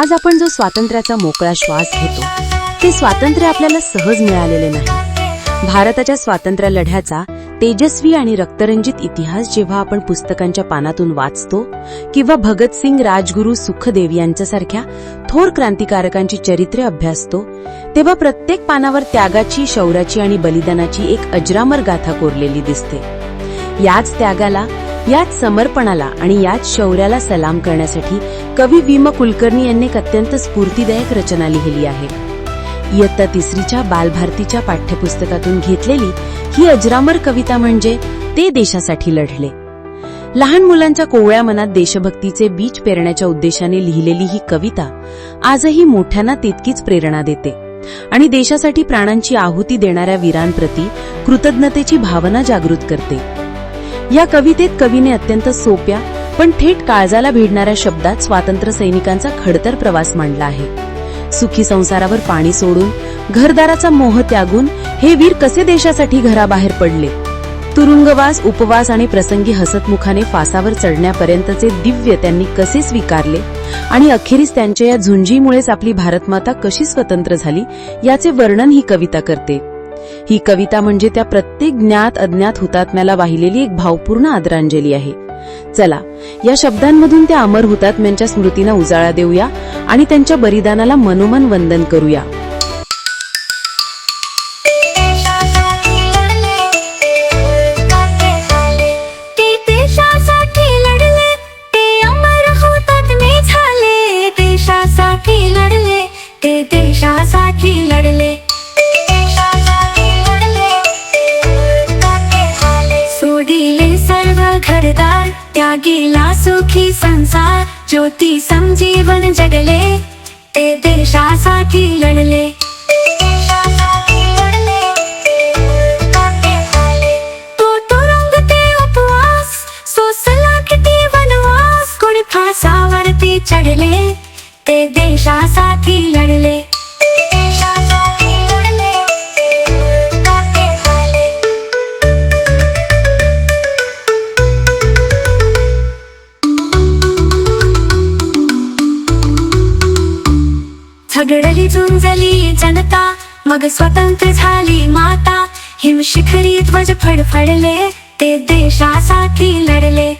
आज आपण जो स्वातंत्र्याचा मोकळा श्वास घेतो ते स्वातंत्र्य आपल्याला सहज मिळालेले नाही. भारताच्या स्वातंत्र्य लढ्याचा तेजस्वी आणि रक्तरंजित इतिहास जेव्हा आपण पुस्तकांच्या पानातून वाचतो किंवा भगतसिंग राजगुरू सुखदेव यांच्यासारख्या थोर क्रांतिकारकांची चरित्रे अभ्यासतो तेव्हा प्रत्येक पानावर त्यागाची शौर्याची आणि बलिदानाची एक अजरामर गाथा कोरलेली दिसते. याच त्यागाला याच समर्पणाला आणि याच शौर्याला सलाम करण्यासाठी कवी विम कुलकर्णी यांनी एक अत्यंत स्फूर्तिदायक रचना लिहिली आहे. इयत्ता तिसरीच्या बालभारतीच्या पाठ्यपुस्तकातून घेतलेली ही अजरामर कविता म्हणजे ते देशासाठी लढले. लहान मुलांच्या कोवळ्या मनात देशभक्तीचे बीज पेरण्याच्या उद्देशाने लिहिलेली ही कविता आजही मोठ्यांना तितकीच प्रेरणा देते आणि देशासाठी प्राणांची आहुती देणाऱ्या वीरांप्रती कृतज्ञतेची भावना जागृत करते. या कवितेत कवीने अत्यंत सोप्या पण थेट काळजाला भिडणाऱ्या शब्दात स्वातंत्र्य सैनिकांचा खडतर प्रवास मांडला आहे. सुखी संसारावर पाणी सोडून घरदाराचा मोह त्यागून हे वीर कसे देशासाठी घराबाहेर पडले? तुरुंगवास उपवास आणि प्रसंगी हसतमुखाने फासावर चढण्यापर्यंतचे दिव्य त्यांनी कसे स्वीकारले? आणि अखेरीस त्यांच्या या झुंजीमुळेच आपली भारतमाता कशी स्वतंत्र झाली? याचे वर्णन ही कविता करते. ही कविता म्हणजे त्या प्रत्येक ज्ञात अज्ञात हुतात्म्याला वाहिलेली एक भावपूर्ण आदरांजली आहे. चला या शब्दांमधून त्या अमर हुतात्म्यांच्या स्मृतींना उजाळा देऊया आणि त्यांच्या बलिदानाला मनोमन वंदन करूया. देशासाठी ते त्यागीला सुखी संसार ज्योती समजीवन जगले ते देशासाठी लढले. चढले ते देशासाठी लढले. झगडली झुंजली जनता मग स्वतंत्र झाली माता. हिमशिखरी ध्वज फडफडले ते देशासाठी लढले.